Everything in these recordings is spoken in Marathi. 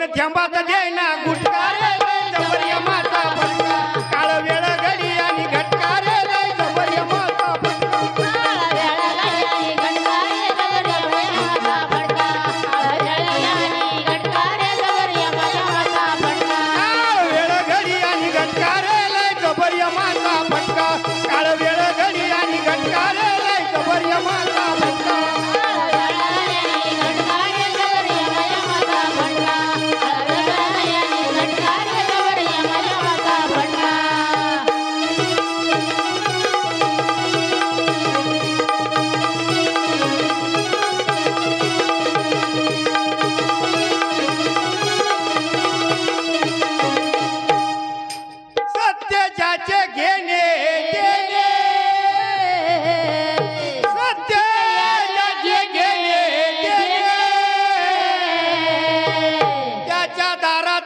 મને જંબા તો દે ના ગુટકા.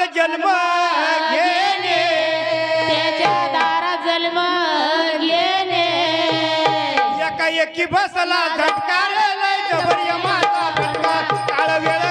दारात जन्म घेणे. जन्म घेणे. एका एकी बसला झटकार लय जबर काळ वेळ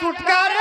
ಚುಟ್ಕಾರ